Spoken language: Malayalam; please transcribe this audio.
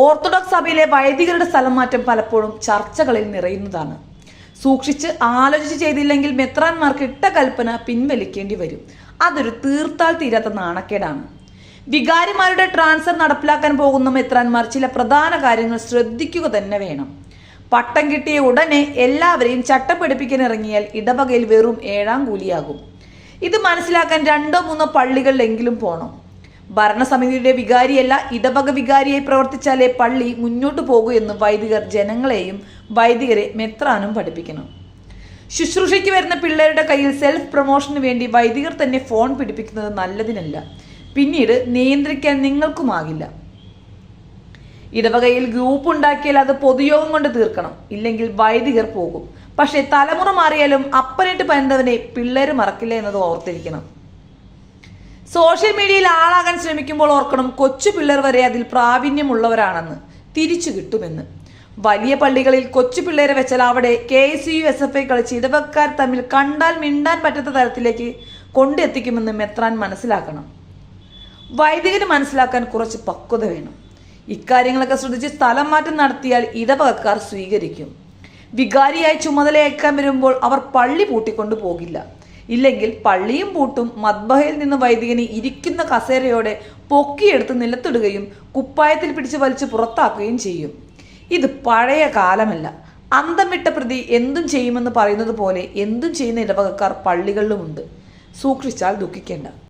ഓർത്തഡോക്സ് സഭയിലെ വൈദികരുടെ സ്ഥലം മാറ്റം പലപ്പോഴും ചർച്ചകളിൽ നിറയുന്നതാണ്. സൂക്ഷിച്ച് ആലോചിച്ച് ചെയ്തില്ലെങ്കിൽ മെത്രാൻമാർക്ക് ഇട്ട കൽപ്പന പിൻവലിക്കേണ്ടി വരും. അതൊരു തീർത്താൽ തീരാത്ത നാണക്കേടാണ്. വികാരിമാരുടെ ട്രാൻസ്ഫർ നടപ്പിലാക്കാൻ പോകുന്ന മെത്രാൻമാർ ചില പ്രധാന കാര്യങ്ങൾ ശ്രദ്ധിക്കുക തന്നെ വേണം. പട്ടം കിട്ടിയ ഉടനെ എല്ലാവരെയും ചട്ടപ്പെടുപ്പിക്കാൻ ഇറങ്ങിയാൽ ഇടവകയിൽ വെറും ഏഴാം കൂലിയാകും. ഇത് മനസ്സിലാക്കാൻ രണ്ടോ മൂന്നോ പള്ളികളിലെങ്കിലും പോകണം ഭരണസമിതിയുടെ വികാരിയല്ല ഇടവക വികാരിയായി പ്രവർത്തിച്ചാലേ പള്ളി മുന്നോട്ടു പോകൂ എന്ന് വൈദികർ ജനങ്ങളെയും വൈദികരെ മെത്രാനും പഠിപ്പിക്കണം. ശുശ്രൂഷയ്ക്ക് വരുന്ന പിള്ളേരുടെ കയ്യിൽ സെൽഫ് പ്രൊമോഷന് വേണ്ടി വൈദികർ തന്നെ ഫോൺ പിടിപ്പിക്കുന്നത് നല്ലതിനല്ല. പിന്നീട് നിയന്ത്രിക്കാൻ നിങ്ങൾക്കുമാകില്ല. ഇടവകയിൽ ഗ്രൂപ്പ് ഉണ്ടാക്കിയാൽ അത് പൊതുയോഗം കൊണ്ട് തീർക്കണം. ഇല്ലെങ്കിൽ വൈദികർ പോകും. പക്ഷേ തലമുറ മാറിയാലും അപ്പനിട്ട് പരന്തവനെ പിള്ളേർ മറക്കില്ല എന്നത് ഓർത്തിരിക്കണം. സോഷ്യൽ മീഡിയയിൽ ആളാകാൻ ശ്രമിക്കുമ്പോൾ ഓർക്കണം കൊച്ചു പിള്ളേർ വരെ അതിൽ പ്രാവീണ്യമുള്ളവരാണെന്ന്. തിരിച്ചു കിട്ടുമെന്ന്. വലിയ പള്ളികളിൽ കൊച്ചു പിള്ളേരെ വെച്ചാൽ അവിടെ K S U S F I കളിച്ച് ഇടവക്കാർ തമ്മിൽ കണ്ടാൽ മിണ്ടാൻ പറ്റാത്ത തരത്തിലേക്ക് കൊണ്ടെത്തിക്കുമെന്ന് മെത്രാൻ മനസ്സിലാക്കണം. വൈദികന് മനസ്സിലാക്കാൻ കുറച്ച് പക്വത വേണം. ഇക്കാര്യങ്ങളൊക്കെ ശ്രദ്ധിച്ച് സ്ഥലം മാറ്റം നടത്തിയാൽ ഇടവകക്കാർ സ്വീകരിക്കും. വികാരിയായി ചുമതലയേക്കാൻ വരുമ്പോൾ അവർ പള്ളി പൂട്ടിക്കൊണ്ടു പോകില്ല. ഇല്ലെങ്കിൽ പള്ളിയും പൂട്ടും മദ്ബഹയിൽ നിന്ന് വൈദികനെ ഇരിക്കുന്ന കസേരയോടെ പൊക്കിയെടുത്ത് നിലത്തിടുകയും കുപ്പായത്തിൽ പിടിച്ച് വലിച്ച് പുറത്താക്കുകയും ചെയ്യും. ഇത് പഴയ കാലമല്ല. അന്തം വിട്ട പ്രതി എന്തും ചെയ്യുമെന്ന് പറയുന്നത് പോലെ എന്തും ചെയ്യുന്ന ഇടവകക്കാർ പള്ളികളിലുമുണ്ട്. സൂക്ഷിച്ചാൽ ദുഃഖിക്കേണ്ട.